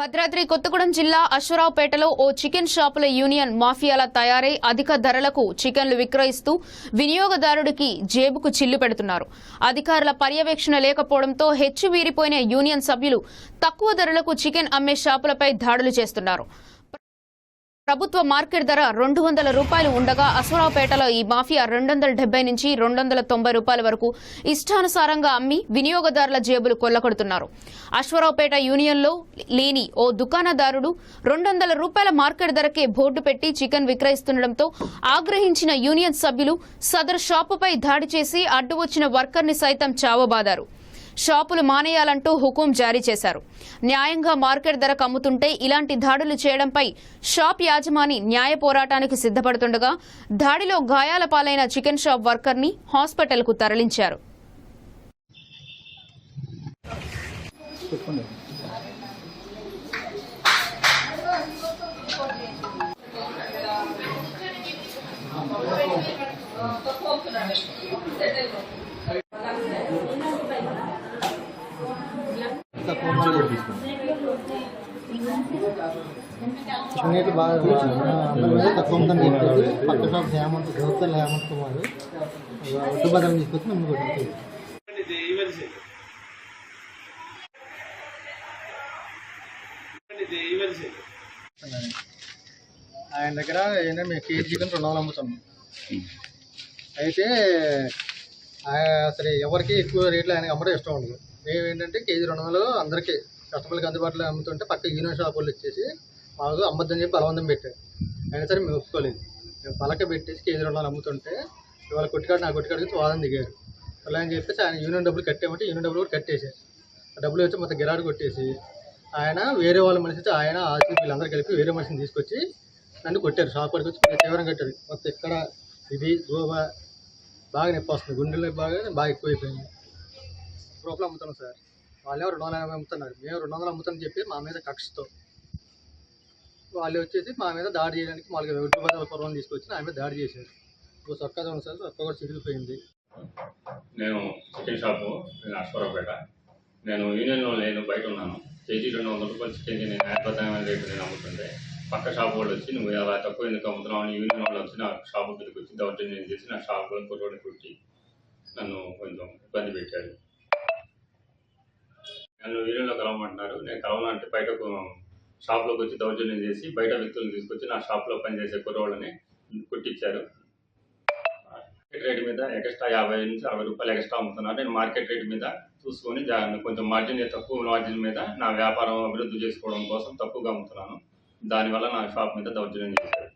భద్రాద్రి కొత్తగూడెం జిల్లా అశ్వరావుపేటలో ఓ చికెన్ షాపుల యూనియన్ మాఫియాల తయారై అధిక ధరలకు చికెన్లు విక్రయిస్తూ వినియోగదారుడికి జేబుకు చిల్లు పెడుతున్నారు. అధికారుల పర్యవేక్షణ లేకపోవడంతో హెచ్చుమీరిపోయిన యూనియన్ సభ్యులు తక్కువ ధరలకు చికెన్ అమ్మే షాపులపై దాడులు చేస్తున్నారు. ప్రభుత్వ మార్కెట్ ధర రెండు వందల రూపాయలు ఉండగా అశ్వరావుపేటలో ఈ మాఫియా రెండు వందల డెబ్బై నుంచి రెండు వందల తొంభై రూపాయల వరకు ఇష్టానుసారంగా అమ్మి వినియోగదారుల జేబులు కొల్లకొడుతున్నారు అశ్వరావుపేట యూనియన్లో లేని ఓ దుకాణదారుడు రెండు వందల రూపాయల మార్కెట్ ధరకే బోర్డు పెట్టి చికెన్ విక్రయిస్తుండటంతో ఆగ్రహించిన యూనియన్ సభ్యులు సదరు షాపుపై దాడి చేసి అడ్డు వచ్చిన వర్కర్ని సైతం చావబాదారు. షాపులు మానేయాలంటూ హుకుం జారీ చేశారు. న్యాయంగా మార్కెట్ ధరకు అమ్ముతుంటే ఇలాంటి దాడులు చేయడంపై షాప్ యాజమాని న్యాయ పోరాటానికి సిద్ధపడుతుండగా దాడిలో గాయాల పాలైన చికెన్ షాప్ వర్కర్ని హాస్పిటల్కు తరలించారు. చెప్పండి చిన్నటి బాగా తక్కువ ఉందని చెప్పేసి పక్క షాప్ హేమంత్ గౌతల్ హేమంత్ కుమార్ ఒడ్డు బదం తీసుకొచ్చి నన్ను కొట్టింది. ఆయన దగ్గర ఏంటంటే మేము కేజీ చికెన్ రెండు వందలు అమ్ముతున్నాం అయితే ఆయన అసలు ఎవరికి ఎక్కువ రేట్లు ఆయన అమ్మడం ఇష్టం ఉండదు. మేము ఏంటంటే కేజీ రెండు వందలు అందరికీ కస్టమర్లకు అందుబాటులో అమ్ముతుంటే పక్క యూనియన్ షాప్ వాళ్ళు వచ్చేసి మాకు అమ్మద్దని చెప్పి బలవంతం పెట్టారు. అయినా సరే మేము ఒప్పుకోలేదు. మేము పలక పెట్టేసి కేజీ రెండు వందలు అమ్ముతుంటే ఇవాళ కొట్టుకాడు నా కొట్టుకాడు వాదన దిగారు. అలా అని చెప్పేసి ఆయన యూనియన్ డబ్బులు కట్టామంటే యూనియన్ డబ్బులు కూడా కట్టేశారు. ఆ డబ్బులు వచ్చి మొత్తం గిరాడు కొట్టేసి ఆయన వేరే వాళ్ళ మనిషి అయితే ఆయన ఆచి వీళ్ళందరూ కలిపి వేరే మనిషిని తీసుకొచ్చి నన్ను కొట్టారు. షాప్ పడికి వచ్చి తీవ్రంగా కట్టారు. మొత్తం ఇక్కడ ఇది గోబా బాగా నొప్పి వస్తుంది. గుండెలు బాగా బాగా ఎక్కువైపోయింది. రూపాయలు అమ్ముతున్నాం సార్. వాళ్ళేమో రెండు వందల యాభై అమ్ముతున్నారు. మేము రెండు వందలు అమ్ముతామని చెప్పి మా మీద కక్షతో వాళ్ళు వచ్చేసి మా మీద దాడి చేయడానికి మాకు ఒడ్డు బదులు పూర్వం తీసుకొచ్చి నా మీద దాడి చేశారు. ఓ సొక్కా ఉంది సార్ సొక్క కూడా చిరిగిపోయింది. నేను చికెన్ షాపు నేను అశ్వరావుపేట. నేను యూనియన్లో నేను బయట ఉన్నాను. కేజీ రెండు వందల రూపాయలు చికెన్ నేను న్యాయబద్ధమైన రేటు నేను అమ్ముతుంటే పక్క షాప్ వాళ్ళు వచ్చి నువ్వు అలా తక్కువ ఎందుకు అమ్ముతున్నావు? అని యూనియన్ వాళ్ళు వచ్చి నా షాపు దగ్గరికి వచ్చి దౌర్జన్యం చేసి నా షాప్లో కొట్టుకొని కొట్టి నన్ను కొంచెం ఇబ్బంది పెట్టాడు నన్ను యూనియన్లో కలవమంటున్నారు నేను కలవాలంటే బయటకు షాప్లోకి వచ్చి దౌర్జన్యం చేసి బయట వ్యక్తులను తీసుకొచ్చి నా షాప్లో పనిచేసే కుర్రోళ్ళని కుట్టించారు. మార్కెట్ రేట్ మీద ఎక్స్ట్రా యాభై నుంచి అరవై రూపాయలు ఎక్స్ట్రా అమ్ముతున్నారు. నేను మార్కెట్ రేట్ మీద చూసుకొని కొంచెం మార్జిన్ తక్కువ మార్జిన్ మీద నా వ్యాపారం అభివృద్ధి చేసుకోవడం కోసం తక్కువగా అమ్ముతున్నాను. దానివల్ల నా షాప్ మీద దౌర్జన్యం చేశారు.